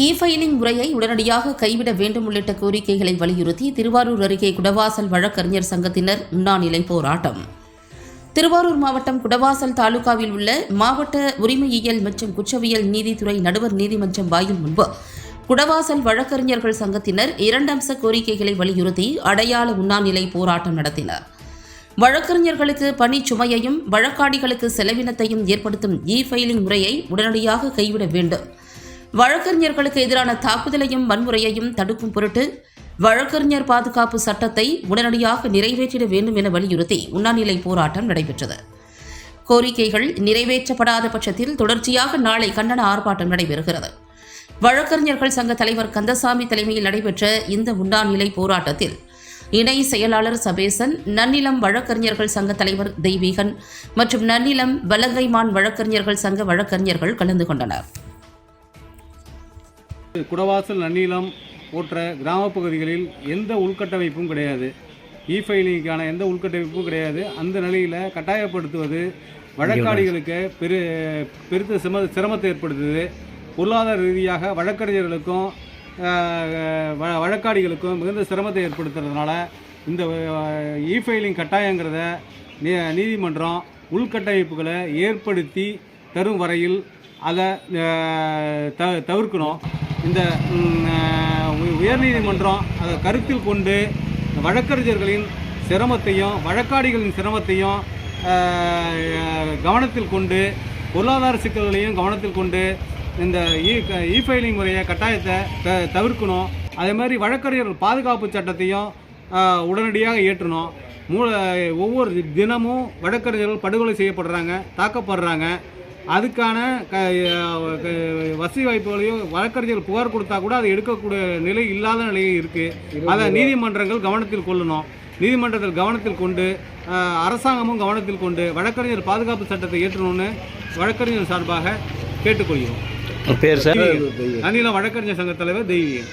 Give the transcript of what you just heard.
E filing முறையை உடனடியாக கைவிட வேண்டும் உள்ளிட்ட கோரிக்கைகளை வலியுறுத்தி திருவாரூர் அருகே குடவாசல் வழக்கறிஞர் சங்கத்தினர் உண்ணாநிலை போராட்டம். திருவாரூர் மாவட்டம் குடவாசல் தாலுகாவில் உள்ள மாவட்ட உரிமையியல் மற்றும் குற்றவியல் நீதித்துறை நடுவர் நீதிமன்றம் வாயில் முன்பு குடவாசல் வழக்கறிஞர்கள் சங்கத்தினர் இரண்டம்ச கோரிக்கைகளை வலியுறுத்தி அடையாள உண்ணாநிலை போராட்டம் நடத்தினர். வழக்கறிஞர்களுக்கு பணி சுமையையும் வழக்காடிகளுக்கு செலவினத்தையும் ஏற்படுத்தும் இ ஃபைலிங் முறையை உடனடியாக கைவிட வேண்டும். வழக்கறிஞர்களுக்கு எதிரான தாக்குதலையும் வன்முறையையும் தடுக்கும் பொருட்டு வழக்கறிஞர் பாதுகாப்பு சட்டத்தை உடனடியாக நிறைவேற்றிட வேண்டும் என வலியுறுத்தி உண்ணாநிலை போராட்டம் நடைபெற்றது. கோரிக்கைகள் நிறைவேற்றப்படாத பட்சத்தில் தொடர்ச்சியாக நாளை கண்டன ஆர்ப்பாட்டம் நடைபெறுகிறது. வழக்கறிஞர்கள் சங்க தலைவர் கந்தசாமி தலைமையில் நடைபெற்ற இந்த உண்ணாநிலை போராட்டத்தில் இணை செயலாளர் சபேசன் நன்னிலம் வழக்கறிஞர்கள் சங்க தலைவர் தெய்வீகன் மற்றும் நன்னிலம் வலங்கைமான் வழக்கறிஞர்கள் சங்க வழக்கறிஞர்கள் கலந்து கொண்டனர். குடவாசல் நன்னிலம் போன்ற கிராமப் பகுதிகளில் எந்த உள்கட்டமைப்பும் கிடையாது. இ ஃபைலிங்கான எந்த உள்கட்டமைப்பும் கிடையாது. அந்த நிலையில் கட்டாயப்படுத்துவது வழக்காடிகளுக்கு பெரு பெருத்த சிரம சிரமத்தை ஏற்படுத்துது. பொருளாதார ரீதியாக வழக்கறிஞர்களுக்கும் வ- வழக்காடிகளுக்கும் மிகுந்த சிரமத்தை ஏற்படுத்துறதுனால இந்த இ ஃபைலிங் கட்டாயங்கிறத நீ நீதிமன்றம் உள்கட்டமைப்புகளை ஏற்படுத்தி தரும் வரையில் அதை த தவிர்க்கணும். இந்த உயர்நீதிமன்றம் அதை கருத்தில் கொண்டு வழக்கறிஞர்களின் சிரமத்தையும் வழக்காடிகளின் சிரமத்தையும் கவனத்தில் கொண்டு பொருளாதார சிக்கல்களையும் கவனத்தில் கொண்டு இந்த இ இ ஃபைலிங் முறையை கட்டாயத்தை த தவிர்க்கணும். அதே மாதிரி வழக்கறிஞர்கள் பாதுகாப்பு சட்டத்தையும் உடனடியாக ஏற்றணும் மூல ஒவ்வொரு தினமும் வழக்கறிஞர்கள் படுகொலை செய்யப்படுறாங்க தாக்கப்படுறாங்க. அதுக்கான க வசதி வாய்ப்புகளையும் வழக்கறிஞர்கள் புகார் கொடுத்தா கூட அதை எடுக்கக்கூடிய நிலை இல்லாத நிலையும் இருக்குது அதை நீதிமன்றங்கள் கவனத்தில் கொள்ளணும். நீதிமன்றத்தில் கவனத்தில் கொண்டு அரசாங்கமும் கவனத்தில் கொண்டு வழக்கறிஞர் பாதுகாப்பு சட்டத்தை ஏற்றணும்னு வழக்கறிஞர் சார்பாக கேட்டுக்கொள்கிறோம். பேர் சார்? அனில வழக்கறிஞர் சங்க தலைவர் தெய்வீகன்.